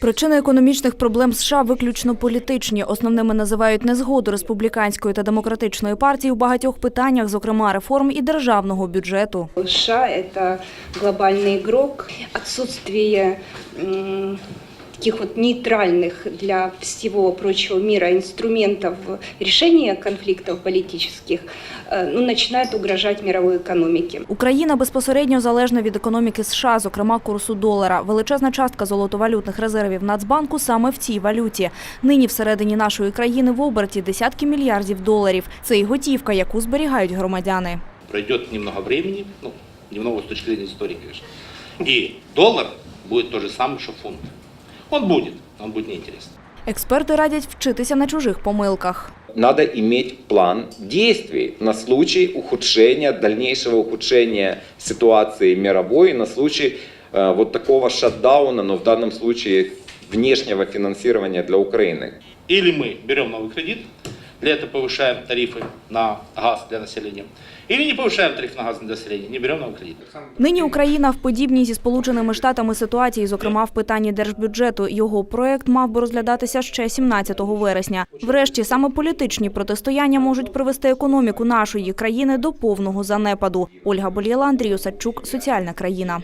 Причини економічних проблем США виключно політичні. Основними називають незгоду республіканської та демократичної партії у багатьох питаннях, зокрема реформ і державного бюджету. США – це глобальний ігрок, Отсутствие м, таких вот нейтральных для всего прочего мира инструментов решения конфликтов политических э, ну, начинает угрожать мировой экономике. Україна безпосередньо залежна від економіки США, зокрема курсу долара. Величезна частка золотовалютних резервів Нацбанку саме в цій валюті. Нині всередині нашої країни в оберті десятки мільярдів доларів. Це і готівка, яку зберігають громадяни. Пройдет немного времени, ну, немного с точки зрения истории, конечно, и доллар будет то же самое, что фунт. Он будет, но он будет неинтересный. Експерти радять вчитися на чужих помилках. надо иметь план действий на случай ухудшения, дальнейшего ухудшения ситуации мировой, на случай э, вот такого шатдауна, но в данном случае внешнего финансирования для Украины. Или мы берем новый кредит, для этого повышаем тарифы на газ для населения, или не повышаем тариф на газ для населения, не берем новый кредит. Нині Україна в подібній зі Сполученими Штатами ситуації, зокрема в питанні держбюджету. Його проект мав би розглядатися ще 17 вересня. Врешті саме політичні протистояння можуть привести економіку нашої країни до повного занепаду. Ольга Болєла, Андрій Осадчук, Соціальна країна.